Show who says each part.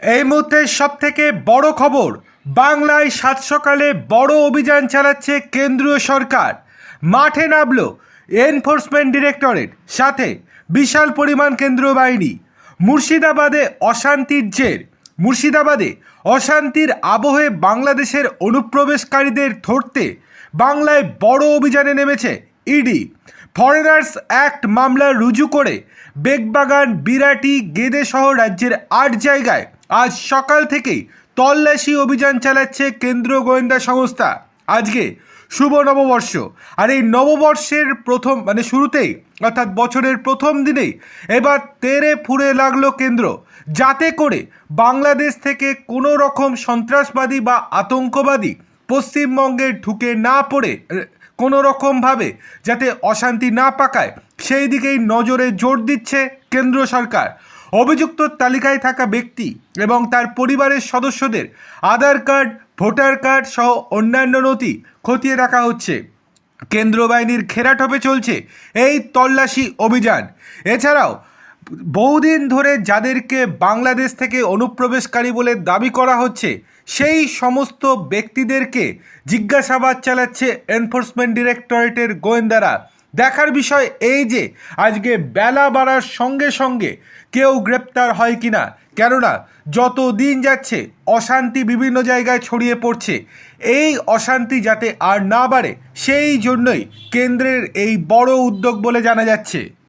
Speaker 1: এই মুহূর্তে সব থেকে বড় খবর, বাংলায় সাত সকালে বড় অভিযান চালাচ্ছে কেন্দ্রীয় সরকার। মাঠে নামল এনফোর্সমেন্ট ডিরেক্টরেট, সাথে বিশাল পরিমাণ কেন্দ্রীয় বাহিনী। মুর্শিদাবাদে অশান্তির জের, মুর্শিদাবাদে অশান্তির আবহে বাংলাদেশের অনুপ্রবেশকারীদের ধরতে বাংলায় বড় অভিযানে নেমেছে ইডি। ফরেনার্স অ্যাক্ট মামলা রুজু করে বেগবাগান, বিরাটি, গেদে সহ রাজ্যের আট জায়গায় আজ সকাল থেকেই তল্লাশি অভিযান চালাচ্ছে কেন্দ্রীয় গোয়েন্দা সংস্থা। আজকে শুভ নববর্ষ। আর এই নববর্ষের প্রথম মানে শুরুতেই, অর্থাৎ বছরের প্রথম দিনেই এবার তেরে ফুরে লাগল কেন্দ্র। যাতে করে বাংলাদেশ থেকে কোনো রকম সন্ত্রাসবাদী বা আতঙ্কবাদী পশ্চিমবঙ্গে ঢুকে না পড়ে কোনো রকমভাবে যাতে অশান্তি না পাকায়, সেই দিকেই নজরে জোর দিচ্ছে কেন্দ্র সরকার। অভিযুক্ত তালিকায় থাকা ব্যক্তি এবং তার পরিবারের সদস্যদের আধার কার্ড, ভোটার কার্ড সহ অন্যান্য নথি খতিয়ে রাখা হচ্ছে। কেন্দ্র বাহিনীর ঘেরাটপে চলছে এই তল্লাশি অভিযান। এছাড়াও, বহুদিন ধরে যাদেরকে বাংলাদেশ থেকে অনুপ্রবেশকারী বলে দাবি করা হচ্ছে, সেই সমস্ত ব্যক্তিদেরকে জিজ্ঞাসাবাদ চালাচ্ছে এনফোর্সমেন্ট ডিরেক্টরেটের গোয়েন্দারা। দেখার বিষয় এই যে, আজকে বেলা বাড়ার সঙ্গে সঙ্গে কেউ গ্রেপ্তার হয় কি না কেননা, যত দিন যাচ্ছে, অশান্তি বিভিন্ন জায়গায় ছড়িয়ে পড়ছে। এই অশান্তি যাতে আর না বাড়ে, সেই জন্যই কেন্দ্রের এই বড় উদ্যোগ বলে জানা যাচ্ছে।